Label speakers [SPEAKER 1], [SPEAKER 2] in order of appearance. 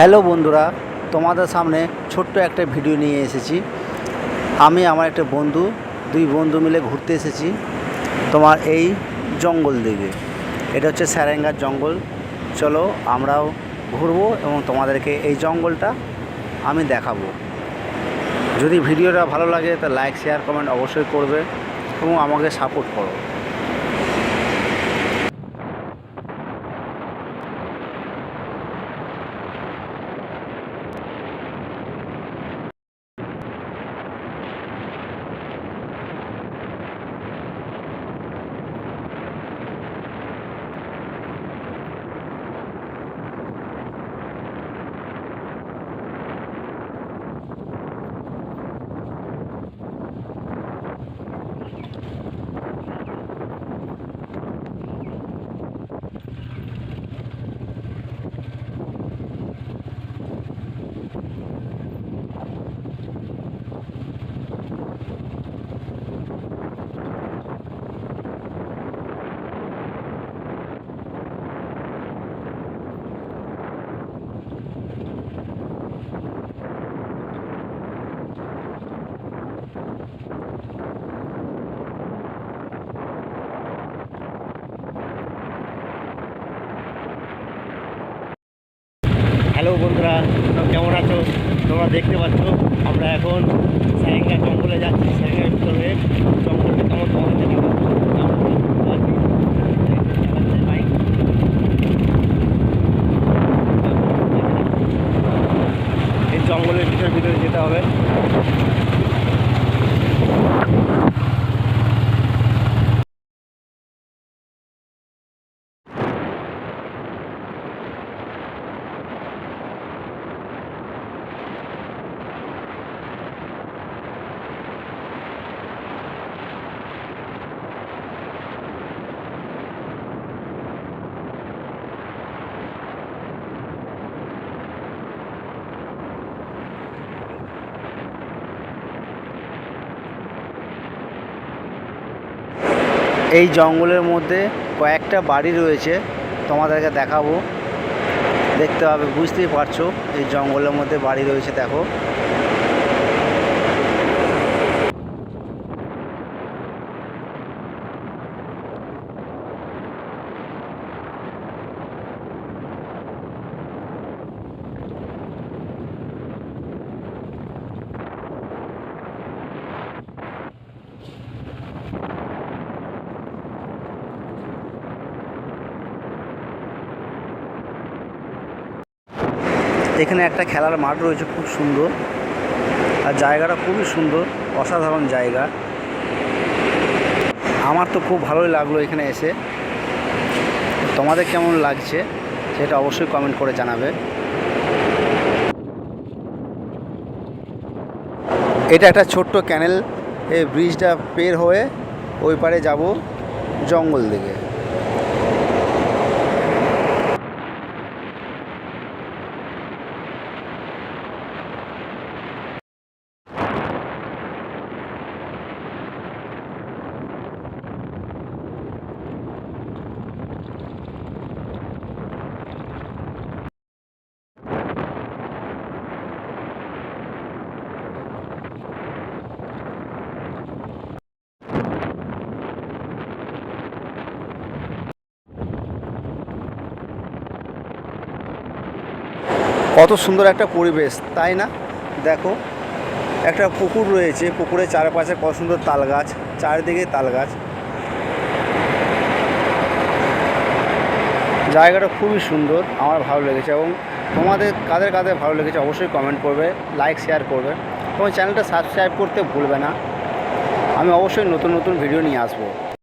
[SPEAKER 1] Hello বন্ধুরা, তোমাদের সামনে ছোট্ট একটা ভিডিও নিয়ে এসেছি। আমি আমার একটা বন্ধু, দুই বন্ধু মিলে ঘুরতে এসেছি তোমার এই জঙ্গল দিকে। এটা হচ্ছে স্যারেঙ্গার জঙ্গল। চলো আমরাও ঘুরবো এবং তোমাদেরকে এই জঙ্গলটা আমি দেখাবো। যদি ভিডিওটা ভালো লাগে, তা লাইক শেয়ার কমেন্ট অবশ্যই করবে এবং আমাকে সাপোর্ট করো। হ্যালো বন্ধুরা কেমন আছো? তোমরা দেখতে পাচ্ছ, আমরা এখন স্যারেঙ্গা জঙ্গলে যাচ্ছি স্যারেঙ্গার ভিতরে। জঙ্গলটা কেমন তোমাদের দেখাবো। এই জঙ্গলের ভিতরে ভিতরে যেতে হবে। এই জঙ্গলের মধ্যে কয়েকটা বাড়ি রয়েছে, তোমাদেরকে দেখাবো। দেখতে হবে বুঝতেই পারছ, এই জঙ্গলের মধ্যে বাড়ি রয়েছে, দেখো। এখানে একটা খেলার মাঠ রয়েছে, খুব সুন্দর। আর জায়গাটা খুবই সুন্দর, অসাধারণ জায়গা। আমার তো খুব ভালোই লাগল এখানে এসে। তোমাদের কেমন লাগছে সেটা অবশ্যই কমেন্ট করে জানাবে। এটা একটা ছোট্ট ক্যানেল এই ব্রিজটা পের হয়ে ওই পারে যাব জঙ্গল দিকে। কত সুন্দর একটা পরিবেশ, তাই না? দেখো, একটা পুকুর রয়েছে, পুকুরের চারপাশে কত সুন্দর তাল গাছ চারিদিকে তাল গাছ জায়গাটা খুবই সুন্দর, আমার ভালো লেগেছে এবং তোমাদের কাদের কাদের ভালো লেগেছে অবশ্যই কমেন্ট করবে লাইক শেয়ার করবে এবং চ্যানেলটা সাবস্ক্রাইব করতে ভুলবে না। আমি অবশ্যই নতুন নতুন ভিডিও নিয়ে আসব।